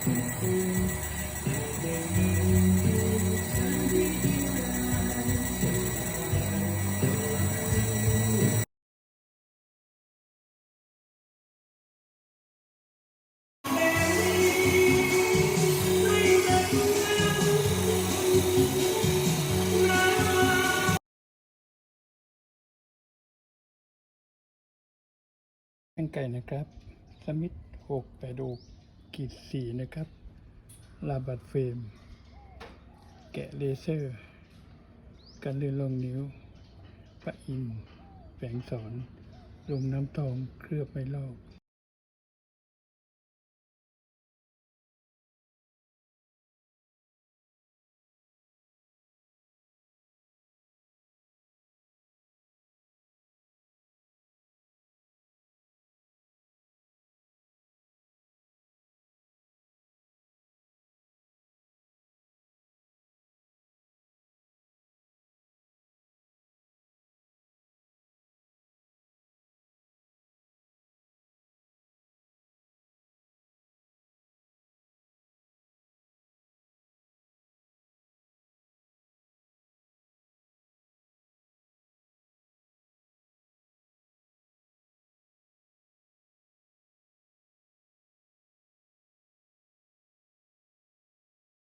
ข้งไก่นะครับ สมิธหกแปดโก ขีดสี่นะครับลาบัดเฟรม แกะเลเซอร์ กันเลื่อนลงนิ้วปะอินแฝงสอนลงน้ำทองเคลือบไม่ลอก